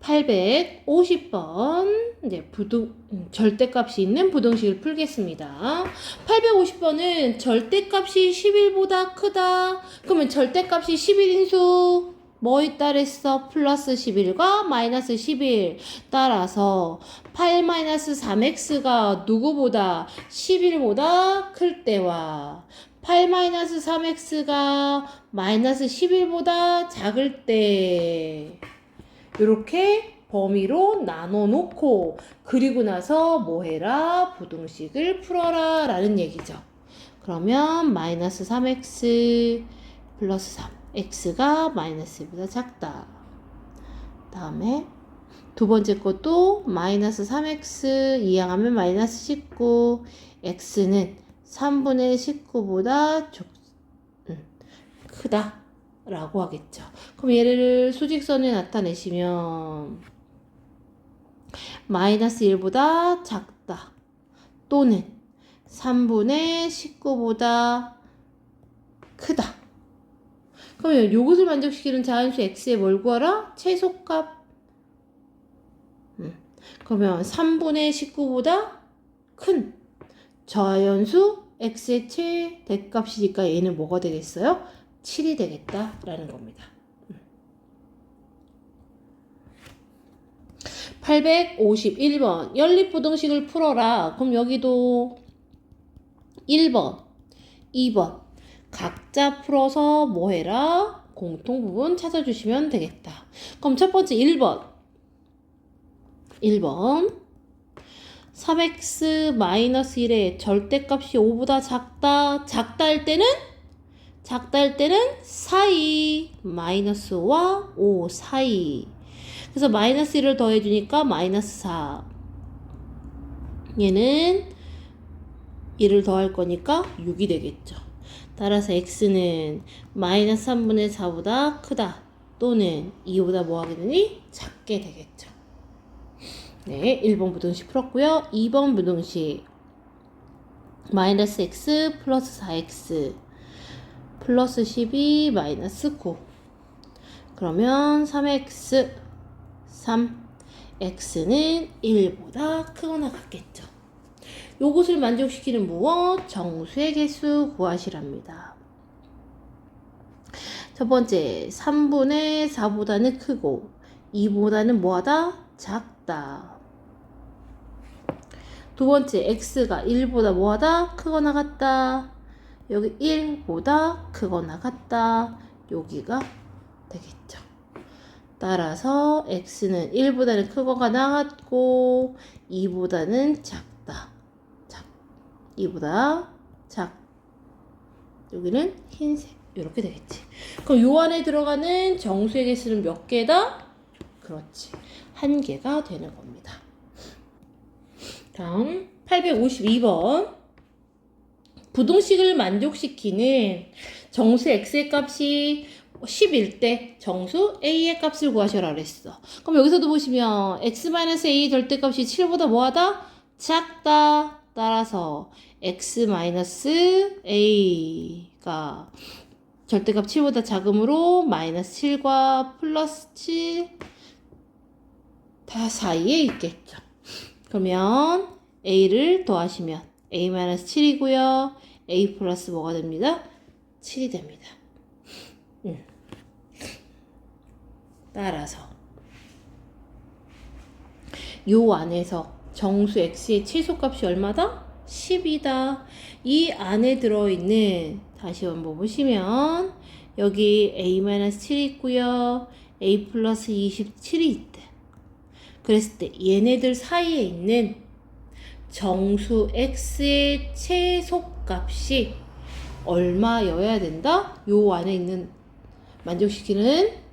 850번 이제 부등 음, 절대값이 있는 부등식을 풀겠습니다. 850번은 절대값이 11보다 크다. 그러면 절대값이 11인수 뭐에 따랐어? 플러스 11과 마이너스 11 따라서 8 마이너스 3x가 누구보다 11보다 클 때와 8 마이너스 3x가 마이너스 11보다 작을 때 이렇게 범위로 나눠 놓고 그리고 나서 뭐 해라? 부등식을 풀어라 라는 얘기죠. 그러면 마이너스 3x 플러스 3 x가 마이너스 1보다 작다. 다음에 두 번째 것도 마이너스 3x 이항하면 마이너스 19 x는 3분의 19보다 좁, 음, 크다 라고 하겠죠. 그럼 얘를 수직선에 나타내시면 마이너스 1보다 작다 또는 3분의 19보다 크다. 그러면 요것을 만족시키는 자연수 x의 뭘 구하라? 최소값. 음. 그러면 3분의 19보다 큰 자연수 x의 최대값이니까 얘는 뭐가 되겠어요? 7이 되겠다라는 겁니다. 851번 연립부등식을 풀어라. 그럼 여기도 1번, 2번 각자 풀어서 뭐 해라? 공통 부분 찾아주시면 되겠다. 그럼 첫 번째 1번 1번 3x-1의 절대값이 5보다 작다. 작다 할 때는 작다 할 때는 사이 마이너스와 5 사이. 그래서 마이너스 1을 더해주니까 마이너스 4 얘는 1을 더할 거니까 6이 되겠죠. 따라서 x는 마이너스 3분의 4보다 크다. 또는 2보다 뭐 하게 되니? 작게 되겠죠. 네 1번 부등식 풀었고요. 2번 부등식 마이너스 x 플러스 4x 플러스 12 마이너스 9 그러면 3x 3 x는 1보다 크거나 같겠죠. 요것을 만족시키는 무엇? 정수의 개수 구하시랍니다. 첫 번째 3분의 4보다는 크고 2보다는 뭐하다? 작다. 두 번째 x가 1보다 뭐하다? 크거나 같다. 여기 1보다 크거나 같다. 여기가 되겠죠. 따라서 x는 1보다는 크거나 같고 2보다는 작다. 작. 2보다 작. 여기는 흰색. 이렇게 되겠지. 그럼 요 안에 들어가는 정수의 개수는 몇 개다? 그렇지. 한 개가 되는 겁니다. 다음 852번. 부등식을 만족시키는 정수 x의 값이 11대 정수 a의 값을 구하셔라 그랬어. 그럼 여기서도 보시면 x-a 절대값이 7보다 뭐하다? 작다. 따라서 x-a가 절대값 7보다 작으므로 마이너스 7과 플러스 7 다 사이에 있겠죠. 그러면 a를 더하시면 a-7이고요. A 플러스 뭐가 됩니다? 7이 됩니다. 음. 따라서 요 안에서 정수 x의 최소값이 얼마다? 10이다. 이 안에 들어있는 다시 한번 보시면 여기 a-7이 있고요. a 플러스 27이 있대. 그랬을 때 얘네들 사이에 있는 정수 x의 최소값이 얼마여야 된다? 요 안에 있는 만족시키는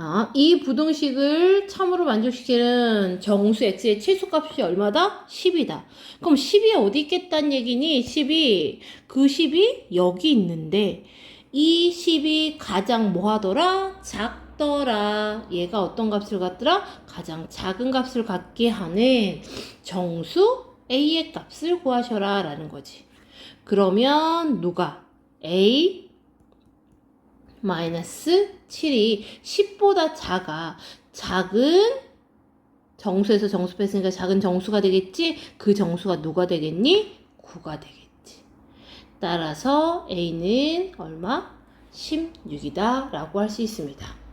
아, 이 부등식을 참으로 만족시키는 정수 x의 최소값이 얼마다? 10이다. 그럼 10이 어디 있겠다는 얘기니? 10이 그 10이 여기 있는데 이 10이 가장 뭐 하더라? 작더라. 얘가 어떤 값을 갖더라? 가장 작은 값을 갖게 하는 정수 a의 값을 구하셔라 라는 거지. 그러면 누가 a 마이너스 7이 10보다 작아. 작은 정수에서 정수 뺐으니까 작은 정수가 되겠지? 그 정수가 누가 되겠니? 9가 되겠지. 따라서 A는 얼마? 16이다 라고 할 수 있습니다.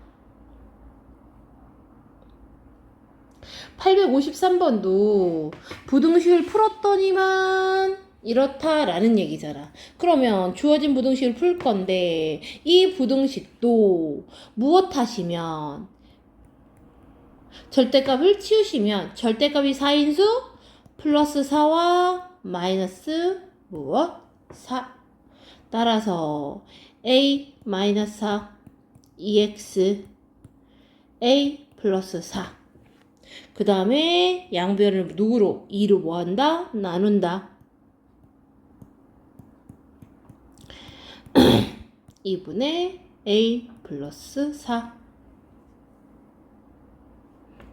853번도 부등식을 풀었더니만 이렇다라는 얘기잖아. 그러면 주어진 부등식을 풀 건데 이 부등식도 무엇 하시면 절대값을 치우시면 절대값이 4인수 플러스 4와 마이너스 무엇? 4 따라서 a 마이너스 4 EX a 플러스 4 그 다음에 양변을 누구로? 2로 뭐 한다? 나눈다. 2분의 a 플러스 4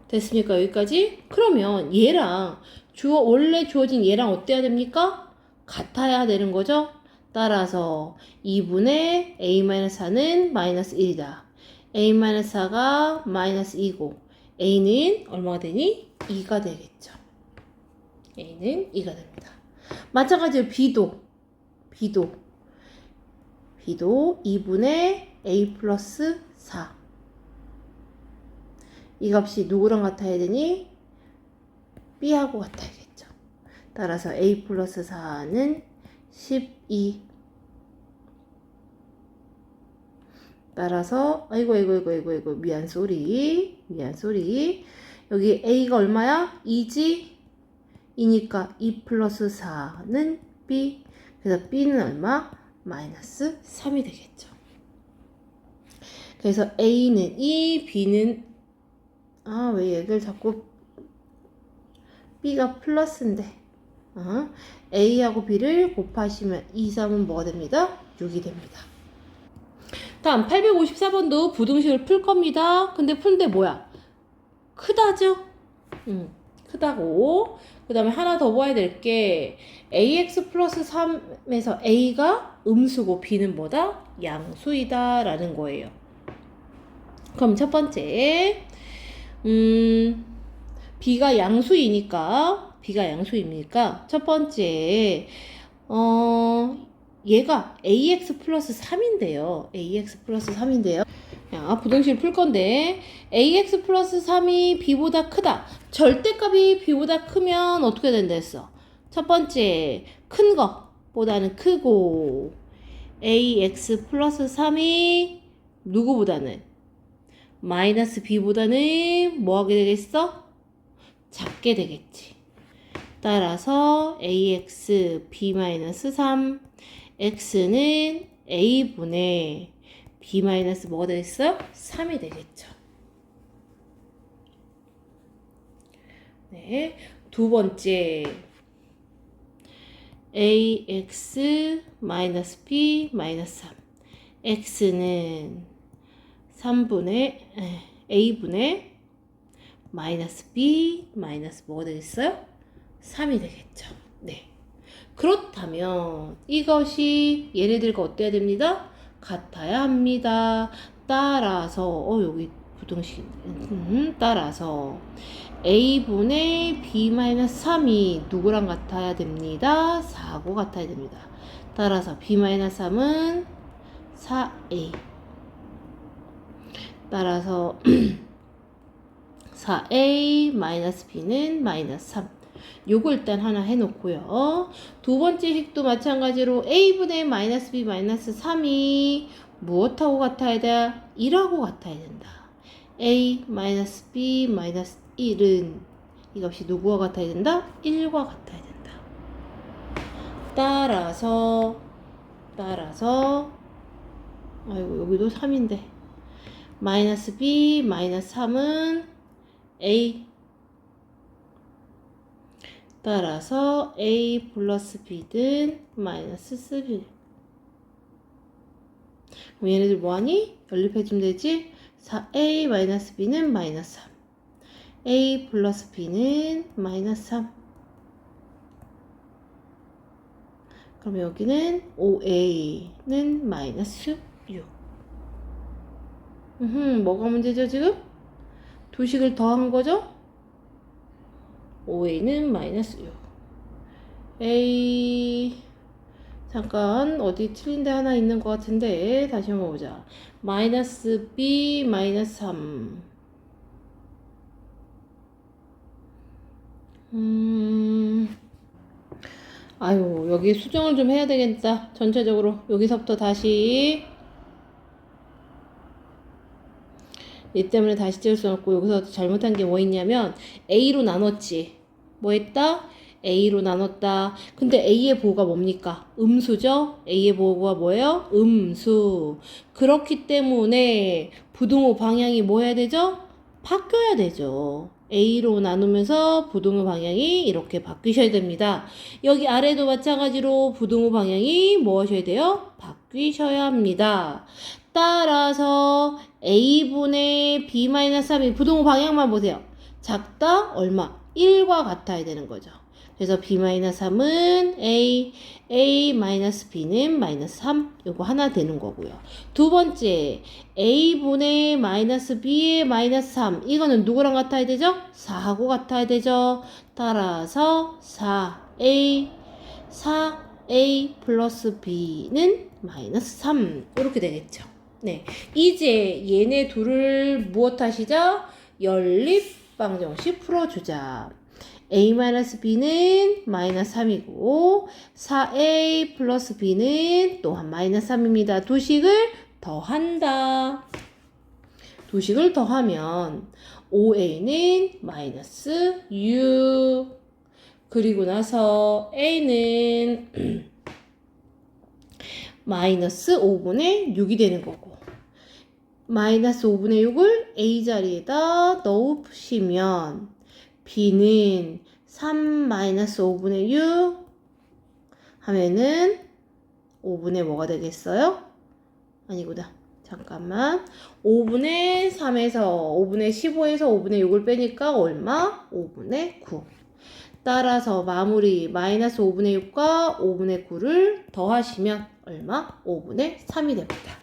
됐습니까? 여기까지? 그러면 얘랑 주어 원래 주어진 얘랑 어때야 됩니까? 같아야 되는 거죠? 따라서 2분의 a-4는 마이너스 1이다. a-4가 마이너스 2고 a는 얼마가 되니? 2가 되겠죠. a는 2가 됩니다. 마찬가지로 b도 b도 b도 2분의 a 플러스 4. 이 값이 누구랑 같아야 되니? b하고 같아야겠죠. 따라서 a 플러스 4는 12. 따라서 아이고 아이고 아이고 아이고 아이고 미안 소리 미안 소리 여기 a가 얼마야? 2지? 이니까 2 플러스 4는 b 그래서 b는 얼마? 마이너스 3이 되겠죠. 그래서 a는 2, b는 아 왜 얘를 자꾸 b가 플러스인데 어? a하고 b를 곱하시면 2, 3은 뭐가 됩니다? 6이 됩니다. 다음 854번도 부등식을 풀 겁니다. 근데 푸는데 뭐야? 크다죠? 음, 크다고. 그 다음에 하나 더 봐야 될 게 ax 플러스 3에서 a가 음수고 b는 뭐다? 양수이다 라는 거예요. 그럼 첫 번째 음, b가 양수이니까 b가 양수입니까? 첫 번째 어 얘가 ax 플러스 3인데요. ax 플러스 3인데요. 야, 부등식 풀 건데 ax 플러스 3이 b보다 크다. 절대값이 b보다 크면 어떻게 된다 했어? 첫 번째 큰 것보다는 크고 ax 플러스 3이 누구보다는 마이너스 b보다는 뭐 하게 되겠어? 작게 되겠지. 따라서 ax b 마이너스 3 x는 a분의 b 마이너스 뭐가 되겠어요? 3이 되겠죠. 네, 두 번째 ax 마이너스 b 마이너스 3 x는 3분의 a분의 마이너스 b 마이너스 뭐가 되겠어요? 3이 되겠죠. 네. 그렇다면 이것이 얘네들과 어때야 됩니다? 같아야 합니다. 따라서 어 여기 부등식 음, 따라서 a분의 b-3이 누구랑 같아야 됩니다. 4고 같아야 됩니다. 따라서 b-3은 4a 따라서 4a 마이너스 b는 마이너스 3 요거 일단 하나 해놓고요. 두 번째 식도 마찬가지로 a분의 마이너스 b 마이너스 3이 무엇하고 같아야 돼? 1하고 같아야 된다. a 마이너스 b 마이너스 1은 이것이 누구와 같아야 된다? 1과 같아야 된다. 따라서 따라서 아이고 여기도 3인데 마이너스 b 마이너스 3은 a 따라서 a 플러스 b든 마이너스 3 그럼 얘네들 뭐하니? 연립해주면 되지? 4a 마이너스 b는 마이너스 3 a 플러스 b는 마이너스 3 그럼 여기는 5a는 마이너스 6 음흠, 뭐가 문제죠 지금? 두 식을 더한 거죠? 5a는 마이너스 6 a 잠깐 어디 틀린 데 하나 있는 것 같은데 다시 한번 보자. 마이너스 b 마이너스 3 음... 아유 여기 수정을 좀 해야 되겠다 전체적으로. 여기서부터 다시 이 때문에 다시 찍을 수 없고 여기서 잘못한 게 뭐 있냐면 A로 나눴지 뭐 했다? A로 나눴다 근데 A의 보호가 뭡니까? 음수죠? A의 보호가 뭐예요? 음수 그렇기 때문에 부등호 방향이 뭐 해야 되죠? 바뀌어야 되죠 A로 나누면서 부등호 방향이 이렇게 바뀌셔야 됩니다 여기 아래도 마찬가지로 부등호 방향이 뭐 하셔야 돼요? 바뀌셔야 합니다 따라서 a분의 b-3이 부동호 방향만 보세요. 작다 얼마? 1과 같아야 되는 거죠. 그래서 b-3은 a, a-b는 마이너스 3 요거 하나 되는 거고요. 두 번째 a분의 마이너스 b의 마이너스 3 이거는 누구랑 같아야 되죠? 4하고 같아야 되죠. 따라서 4a 4a 플러스 b는 마이너스 3 이렇게 되겠죠. 네, 이제 얘네 둘을 무엇 하시죠? 연립 방정식 풀어주자. A-b는 마이너스 3이고 4a 플러스 b는 또한 마이너스 3입니다. 두식을 더한다. 두식을 더하면 5a는 마이너스 6 그리고 나서 a는 마이너스 5분의 6이 되는 거고 마이너스 5분의 6을 a 자리에다 넣으시면 b는 3 마이너스 5분의 6 하면은 5분의 뭐가 되겠어요? 아니구나. 잠깐만. 5분의 3에서 5분의 15에서 5분의 6을 빼니까 얼마? 5분의 9. 따라서 마무리 마이너스 5분의 6과 5분의 9를 더하시면 얼마? 5분의 3이 됩니다.